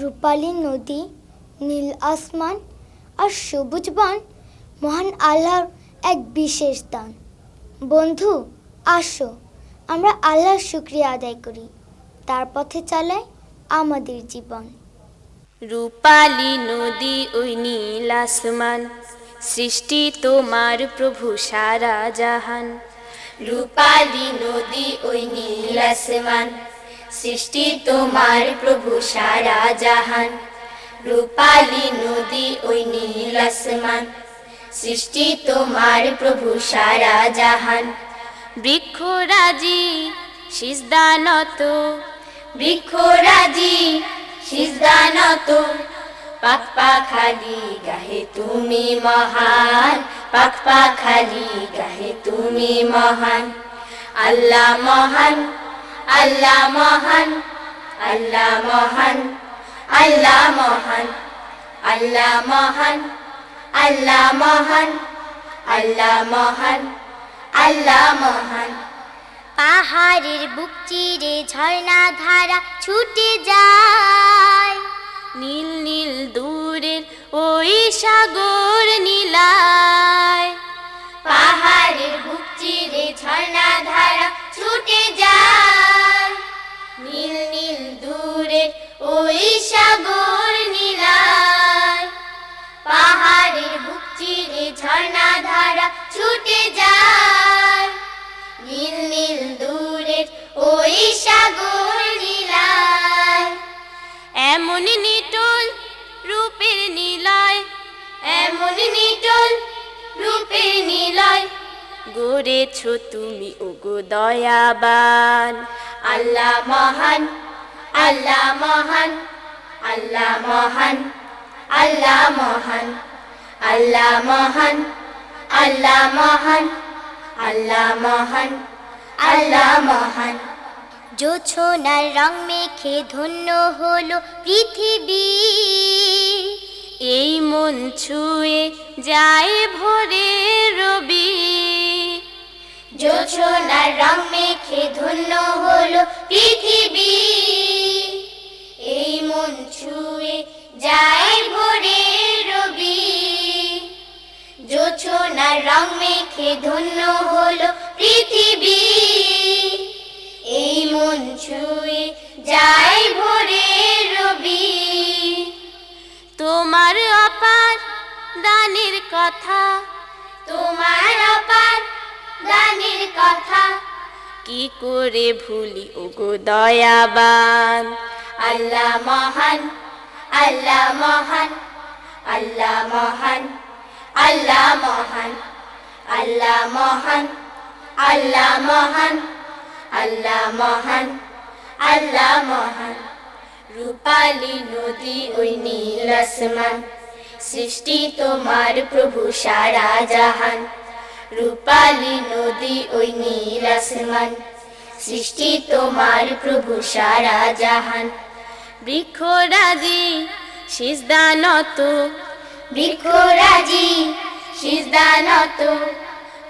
রূপালী নদী, নীল আসমান আর সবুজ বন মহান আল্লাহর এক বিশেষ দান। বন্ধু, আসো, আমরা আল্লাহর শুক্রিয়া আদায় করি। তার পথে চালাই আমাদের জীবন। রূপালী নদী, ওই নীল আসমান, সৃষ্টি তোমার প্রভু সারা জাহান। রূপালী নদী, ওই নীল আসমান সৃষ্টি তোমার প্রভু সারা জাহান। রূপালী নদী ওই নীল আসমান। সৃষ্টি তোমার প্রভু সারা জাহান। বৃক্ষরাজি সিজদানত বৃক্ষরাজি সিজদানত পাক পাখালি গাহে তুমি মহান। পাক পাখালি গাহে তুমি মহান। আল্লাহ মহান আল্লাহ মহান আল্লাহ মহান আল্লাহ মহান আল্লাহ মহান আল্লাহ মহান আল্লাহ মহান আল্লাহ মহান। পাহাড়ের বুক চিরে ঝর্ণা ধারা ছুটে যায়, নীল নীল দূরের ওই সাগর নিটল রূপের নীলয়। গড়েছ তুমি ওগো দয়াবান। আল্লাহ মহান আল্লাহ মহান আল্লাহ মহান আল্লাহ মহান আল্লাহ মহান আল্লাহ মহান আল্লাহ মহান আল্লাহ মহান। জোছনার রং মেখে ধন্য হলো পৃথিবী। এই মন ছুঁয়ে যায় ভোরে রবি। জোছনার রং মেখে ধন্য হলো পৃথিবী। এই মন ছুঁয়ে যায় ভোরে রবি। জোছনার রং মেখে ধন্য হলো পৃথিবী। অপার দানের কথা। তোমার অপার দানের কথা। কি করে ভুলি ওগো দয়াবান? আল্লাহ মহান আল্লাহ মহান আল্লাহ মহান আল্লাহ মহান আল্লাহ মহান আল্লাহ মহান আল্লাহ মহান আল্লাহ মহান। রূপালী নদী ওই নীল আসমান। সৃষ্টি তোমার প্রভু সারা জাহান। রূপালী নদী ওই নীল আসমান। সৃষ্টি তোমার প্রভু সারা জাহান। বৃক্ষরাজি সিজদানত বৃক্ষরাজি সিজদানত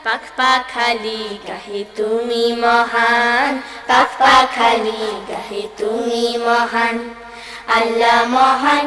পাখ পাখালি গাহে তুমি মহান। পাখ পাখালি গাহে তুমি মহান। আল্লাহ মহান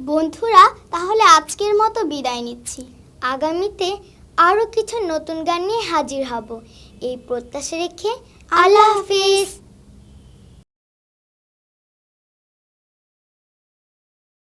বন্ধুরা, তাহলে আজকের মতো বিদায় নিচ্ছি। আগামীতে আরও কিছু নতুন গান নিয়ে হাজির হব। এই প্রত্যাশা রেখে আল্লাহ হাফিজ।